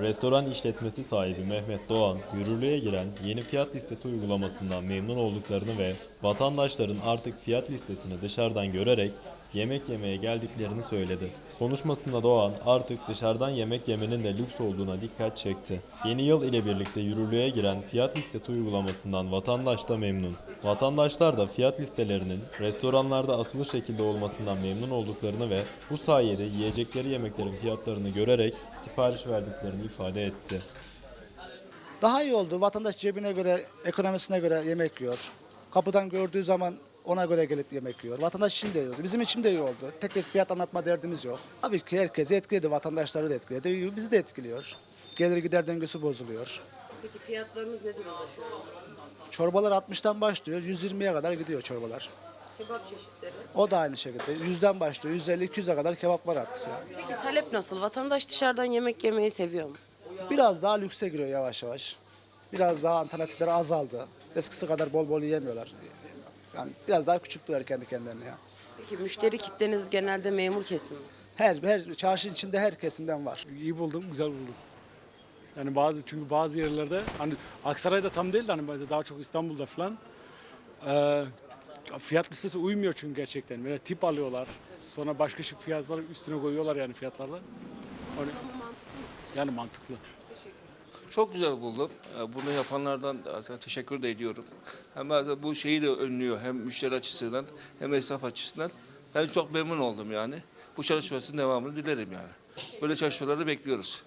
Restoran işletmesi sahibi Mehmet Doğan, yürürlüğe giren yeni fiyat listesi uygulamasından memnun olduklarını ve vatandaşların artık fiyat listesini dışarıdan görerek yemek yemeye geldiklerini söyledi. Konuşmasında Doğan artık dışarıdan yemek yemenin de lüks olduğuna dikkat çekti. Yeni yıl ile birlikte yürürlüğe giren fiyat listesi uygulamasından vatandaş da memnun. Vatandaşlar da fiyat listelerinin restoranlarda asılı şekilde olmasından memnun olduklarını ve bu sayede yiyecekleri yemeklerin fiyatlarını görerek sipariş verdiklerini ifade etti. Daha iyi oldu. Vatandaş cebine göre, ekonomisine göre yemek yiyor. Kapıdan gördüğü zaman ona göre gelip yemek yiyor. Vatandaş için de iyi oldu. Bizim için de iyi oldu. Tek tek fiyat anlatma derdimiz yok. Tabii ki herkesi etkiledi. Vatandaşları da etkiledi. Bizi de etkiliyor. Gelir gider döngüsü bozuluyor. Peki fiyatlarımız ne durumda şu an? Çorbalar 60'tan başlıyor. 120'ye kadar gidiyor çorbalar. Kebap çeşitleri. O da aynı şekilde. 100'den başlıyor. 150-200'e kadar kebap var artık. Yani. Peki talep nasıl? Vatandaş dışarıdan yemek yemeyi seviyor mu? Biraz daha lükse giriyor yavaş yavaş. Biraz daha alternatifleri azaldı. Eskisi kadar bol bol yiyemiyorlar. Yani biraz daha küçülttüler kendi kendilerine ya. Peki müşteri kitleniz genelde memur kesim mi? Her, her çarşının içinde her kesimden var. İyi buldum, güzel buldum. Yani bazı çünkü bazı yerlerde hani Aksaray'da tam değil de hani daha çok İstanbul'da falan eee, fiyat listesi uymuyor çünkü gerçekten. Böyle tip alıyorlar. Sonra başka şey fiyatları üstüne koyuyorlar yani fiyatlarla. Hani, yani mantıklı. Çok güzel buldum. Ee, Bunu yapanlardan da teşekkür de ediyorum. Hem bazen bu şeyi de önlüyor hem müşteri açısından hem esnaf açısından. Ben çok memnun oldum yani. Bu çalışmasının devamını dilerim yani. Böyle çalışmaları bekliyoruz.